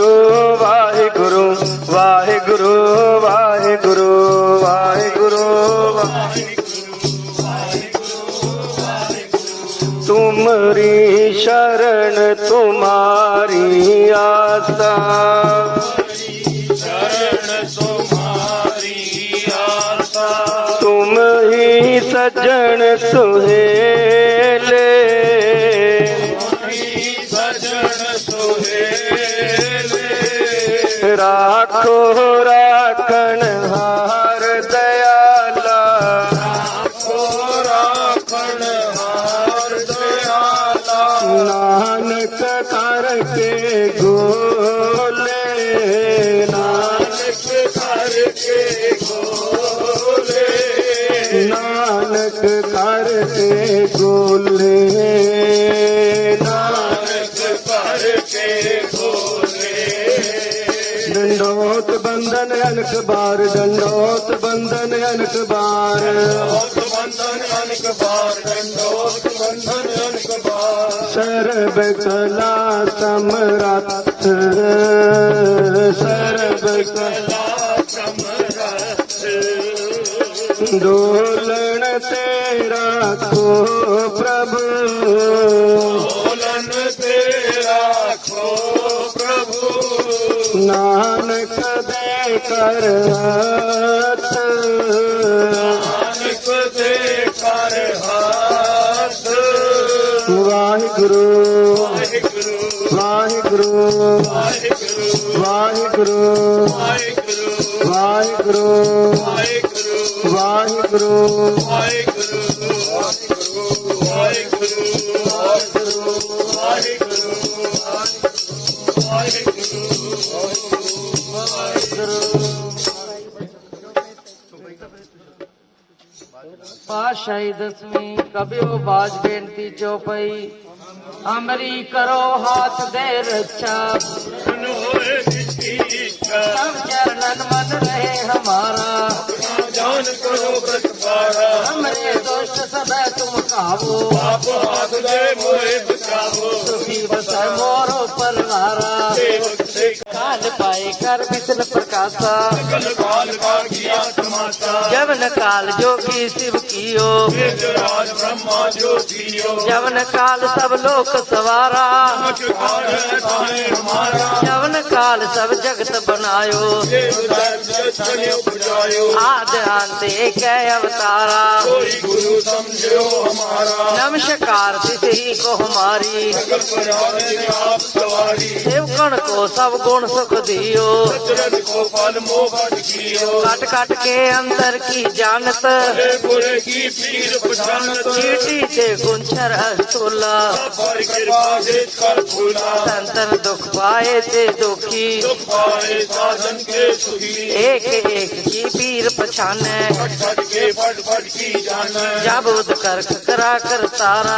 ਵਾਹਿਗੁਰੂ ਵਾਹਿਗੁਰੂ ਵਾਹਿਗੁਰੂ ਵਾਹਿਗੁਰੂ ਵਾਹਿਗੁਰੂ ਤੁਮਰੀ ਸ਼ਰਨ, ਤੁਮਾਰੀ ਆਸਾ। ਤੁਮ ਹੀ ਸਜਣ ਸੁਹੇਲੇ। ਸਜਣ ਸੁਹੇਲੇ। ਰਾਖੋ, ਰਾਖਣ ਹਾਰ ਦਇਆਲਾ। ਰਾਖੋ ਰਾਖਣ ਹਾਰ ਦਇਆਲਾ ਨਾਨਕ ਕਰਕੇ ਗੋਲੇ, ਨਾਨਕ ਕਰਕੇ ਗੋਲੇ। ਨਾਨਕ ਕਰਕੇ ਗੋਲੇ, ਨਾਨਕ ਕਰਕੇ ਗੋਲੇ। ਬੰਧਨ ਅਨਕਬਾਰ ਡੰਡੋਤ ਬੰਧਨ ਅਨਕਬਾਰ ਬੰਧਨ ਅਨਕਬਾਰ ਡੰਡੋਤ ਬੰਧਨ ਅਨਕਬਾਰ ਸਰਬ ਕਲਾ ਸਮਰੱਥ। ਸਰਬ ਕਲਾ ਸਮਰੱਥ। ਡੋਲਣ ਤੇਰਾ ਕੋ ਪ੍ਰਭ। ਡੋਲਣ ਤੇਰਾ ਕੋ ਪ੍ਰਭ। ਨਾਨਕ ਕਰਤ ਨਾਨਕ ਦੇ ਕਰ ਹਾਥ ਵਾਹਿਗੁਰੂ ਵਾਹਿਗੁਰੂ ਵਾਹਿਗੁਰੂ ਵਾਹਿਗੁਰੂ ਵਾਹਿਗੁਰੂ ਵਾਹਿਗੁਰੂ ਵਾਹਿਗੁਰੂ ਵਾਹਿਗੁਰੂ ਪਾਸ਼ਾਹੀ ਦਸਵੀਂ ਕਬਿਓ ਬਾਜ ਬੇਨਤੀ ਚੋਪਈ ਅਮਰੀ ਕਰੋ ਹਾਥ ਦੇ ਰੱਛਾ। ਹੋਏ ਦਿੱਤੀ ਸਭ ਚਰਨਨ ਮਨ ਰਹੇ ਹਮਾਰਾ। ਜਾਨ ਕਰੋ ਪ੍ਰਤਪਾਰਾ ਹਮਰੇ ਦੋਸ਼ ਸਭੈ ਤੁਮ ਕਾਵੋ ਆਪ ਹਾਥ ਦੇ ਮੋਏ ਬਚਾਵੋ ਸੁਖੀ ਬਸੈ ਮੋਰੋ ਪਰਨਾਰਾ। ਸੇਵਕ ਸੇ काल पाए कर विष्ण प्रकाशा सकल काल का किया तमाशा जवन काल जोगी शिव कियो राज ब्रह्मा जो जियो जवन काल सब लोक सवारा जवन काल सब जगत बनायो आद अंत एक अवतारा गुरु समझो हमारा नमस्कार तिथि को हमारी शिवकण को सब गुण कौन सुख दियो। काट काट के अंदर की जानत। चीटी से गुंचर अस्तुला। संतन दुख पाए से दुखी। एक एक की पीर पछाने। फट फट की जाना ਜਬ ਉਦ ਕਰਖ ਕਰਾ ਕਰ ਤਾਰਾ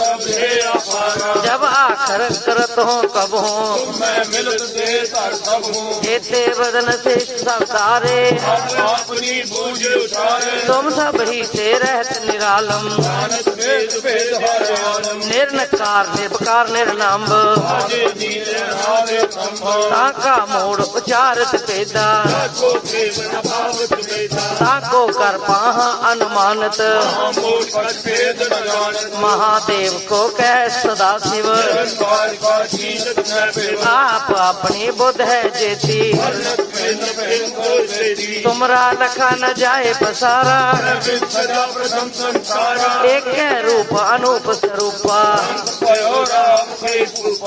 तब हे अपारा जब आखर करत हो कब हो मैं मिलत दे तर सब हूँ एते बदन से सब तारे आप अपनी बूझ उतारे तुम सब ही से रहत निरालम जानत भेद भेद हर आलम निर्नकार निर्भकार निर्लंब आजे नीले नावे संभव ताका मोड़ उचारत पेदा को केवल भावत बेदा ताको कर पाहा अनुमानत मोर पर भेद न जानत महादेव को कह सदा शिव निरंकार का जीनत न बेवा आप अपनी बुद्ध है जेती हरनत भेद भेद को सेती तुमरा लखा न जाए पसारा विद सदा प्रथम संसारा एक है रूप अनूप स्वरूपा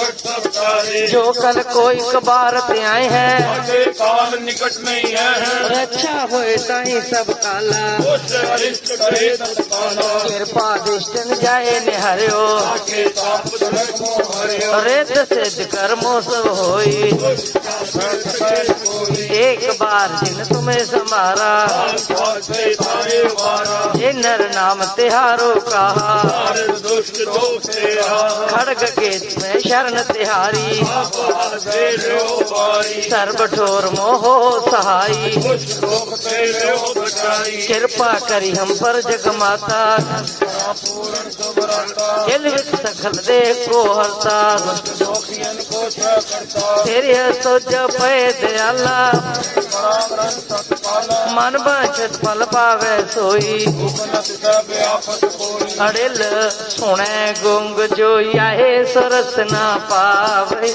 सरकारे जो कल कोई कबार ते आए हैं काल निकट नहीं है रक्षा होए ताई सब काला कृपा दिशन जाए निहरियो रेत से कर मौसम होई एक बार जिन तुम्हें समारा ये नर नाम तिहारो का खड़ग के तुम्हें शरण तिहारी सर्व ठोर मोहो सहाई कृपा करी हम पर जगमाता ਪੂਰਨ ਸੁਭਰਾਤਾ ਦਿਲ ਵਿੱਚ ਸਖਲ ਦੇ ਕੋ ਹਰਤਾ ਸੋਖੀਆਂ ਕੋ ਛਾ ਕਰਤਾ ਤੇਰੇ ਸੋਜ ਪਏ ਦਿਆਲਾ। ਰਾਮ ਰਣ ਸਤ ਪਾਲਾ ਮਨ ਬਾਛਤ ਪਲ ਪਾਵੇ ਸੋਈ। ਹੁਕਮਤ ਦਾ ਬਿਆਪਤ ਕੋਈ ਅੜਿਲ ਸੁਣੇ ਗੁੰਗ ਜੋਈ ਆਏ ਸਰਸ ਨਾ ਪਾਵੇ।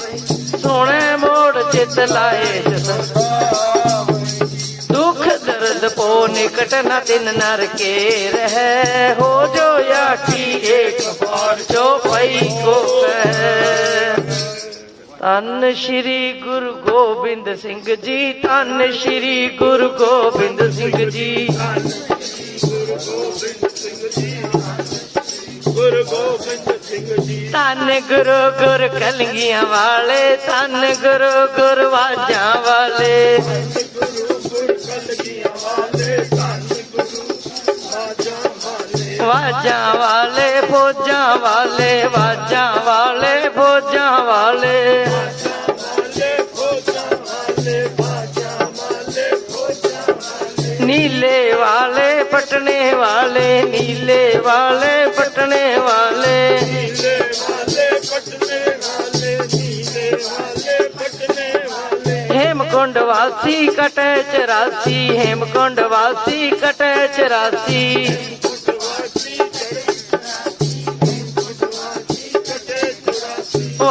ਸੋਹਣੇ ਮੋੜ ਚਿਤ ਲਾਏ ਜਸ। निकट न तिन नर के रह हो जो याठी एक बार जो पई को कह ਧੰਨ ਸ਼੍ਰੀ ਗੁਰੂ ਗੋਬਿੰਦ ਸਿੰਘ ਜੀ ਧੰਨ ਸ਼੍ਰੀ ਗੁਰੂ ਗੋਬਿੰਦ ਸਿੰਘ ਜੀ ਗੁਰੂ ਗੋਬਿੰਦ ਸਿੰਘ ਜੀ ਧੰਨ ਗੁਰੂ ਗੁਰ ਕਲਗੀਆਂ ਵਾਲੇ ਧੰਨ ਗੁਰੂ ਗੁਰ ਵਾਜਾਂ ਵਾਲੇ ਵਾਜਾਂ ਵਾਲੇ, ਫੌਜਾਂ ਵਾਲੇ, ਵਾਜਾਂ ਵਾਲੇ, ਫੌਜਾਂ ਵਾਲੇ। ਨੀਲੇ ਵਾਲੇ, ਪਟਨੇ ਵਾਲੇ, ਨੀਲੇ ਵਾਲੇ, ਪਟਨੇ ਵਾਲੇ। ਨੀਲੇ ਵਾਲੇ ਪਟਨੇ ਵਾਲੇ ਨੀਲੇ ਵਾਲੇ ਪਟਨੇ ਵਾਲੇ ਹੇਮਕੁੰਡ ਵਾਸੀ ਕਟੇ 84 ਹੇਮਕੁੰਡ ਵਾਸੀ ਕਟੇ 84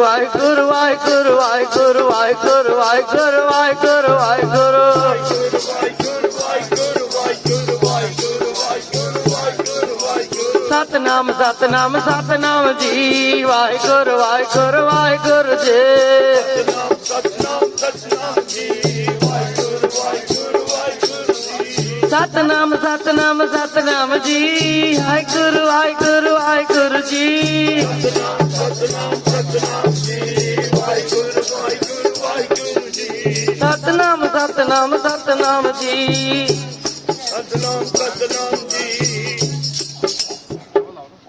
ਵਾਹਿਗੁਰੂ ਵਾਹਿਗੁਰੂ ਵਾਹਿਗੁਰੂ ਵਾਹਿਗੁਰੂ ਵਾਹਿਗੁਰੂ ਵਾਹਿਗੁਰੂ ਵਾਹਿਗੁਰੂ। ਸਤਨਾਮ ਸਤਨਾਮ ਸਤਨਾਮ ਜੀ। ਵਾਹਿਗੁਰੂ ਵਾਹਿਗੁਰੂ ਵਾਹਿਗੁਰੂ ਜੀ। ਸਤਨਾਮ ਸਤਨਾਮ ਜੀ ਵਾਹਿਗੁਰੂ ਵਾਹਿਗੁਰੂ ਵਾਹਿਗੁਰੂ ਜੀ ਸਤਨਾਮ ਸਤਨਾਮ ਸਤਨਾਮ ਜੀ। ਵਾਹਿਗੁਰੂ ਵਾਹਿਗੁਰੂ ਸਤਨਾਮ ਸਤਨਾਮ ਜੀ। ਸਤਨਾਮ ਸਤਨਾਮ ਜੀ।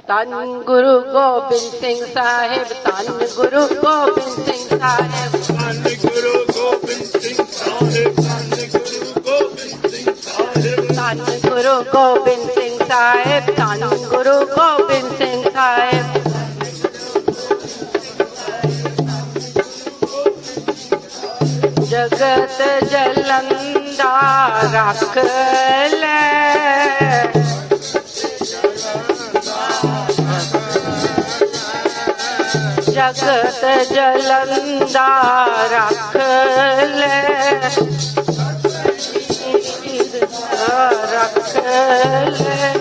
ਧੰਨ ਗੁਰੂ ਗੋਬਿੰਦ ਸਿੰਘ ਸਾਹਿਬ ਧੰਨ ਗੁਰੂ ਗੋਬਿੰਦ ਸਿੰਘ ਸਾਹਿਬ। ਧੰਨ ਗੁਰੂ ਗੋਬਿੰਦ ਸਿੰਘ ਸਾਹਿਬ ਧੰਨ ਗੁਰੂ ਗੋਬਿੰਦ ਸਿੰਘ ਸਾਹਿਬ। ਧੰਨ ਗੁਰੂ ਗੋਬਿੰਦ ਸਿੰਘ ਸਾਹਿਬ ਧੰਨ ਗੁਰੂ ਗੋਬਿੰਦ ਜਗਤ ਜਲੰਦਾ ਰੱਖ ਲੈ। ਜਗਤ ਜਲੰਦਾ ਰੱਖ ਲੈ। ਰੱਖ ਲੈ।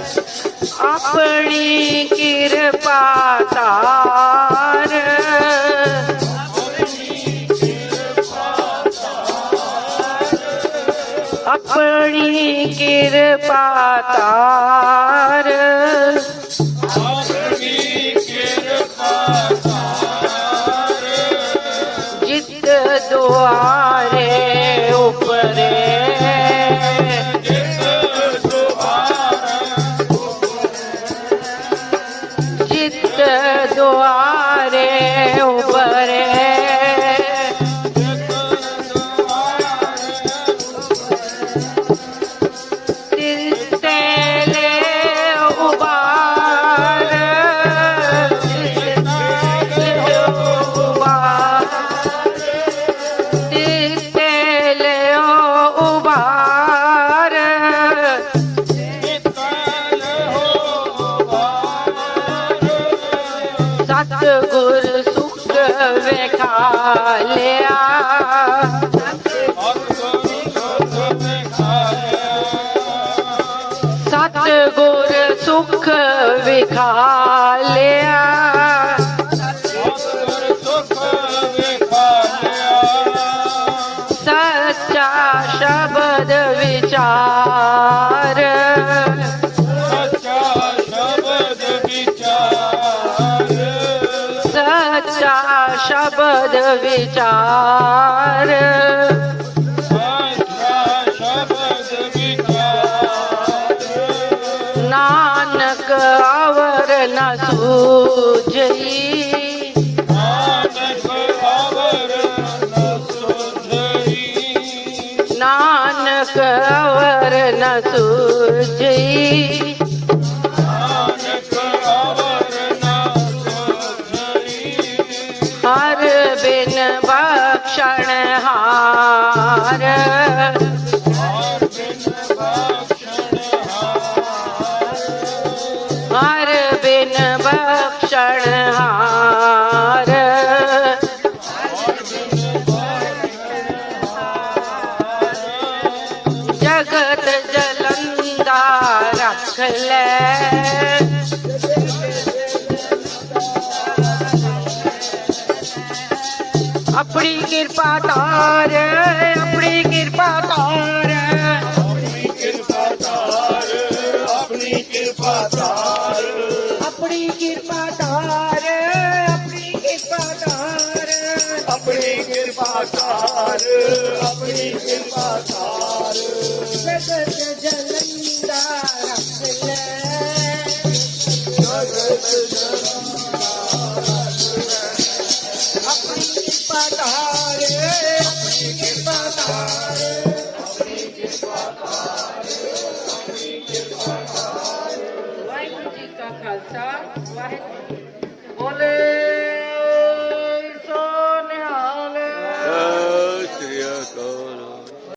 ਆਪਣੀ ਕਿਰਪਾ ਤਾਰ। ਆਪਣੀ ਕਿਰਪਾ ਤਾਰ। ਆਪਣੀ ਕਿਰਪਾ ਤਾਰ। ਜਿਤ ਦੁਆਰੇ ਉਪਰੇ। ਜਿਤ ਦੁਆਰੇ ਉਪਰੇ। ਵੇਖਾ ਲਿਆ ਸਤਿਗੁਰ ਸੁਖ ਵਿਖਾ ਲਿਆ। ਵਿਚਾਰ। ਨਾਨਕ ਅਵਰ ਨ ਸੂਝਈ। ਨਾਨਕ ਅਵਰ ਨ ਸੂਝਈ ਆਪਣੀ ਕਿਰਪਾ ਤਾਰ ਆਪਣੀ ਕਿਰਪਾ ਤਾਰ ਆਪਣੀ ਕਿਰਪਾ ਤਾਰ ਆਪਣੀ ਕਿਰਪਾ ਤਾਰ ਆਪਣੀ ਕਿਰਪਾ ਤਾਰ ਆਪਣੀ ਕਿਰਪਾ ਤਾਰ ਆਪਣੀ ਕਿਰਪਾ ਤਾਰ ਜਗਤ ਜਲੰਦਾ ਰੱਖ ਲੈ। ਆਪਣੀ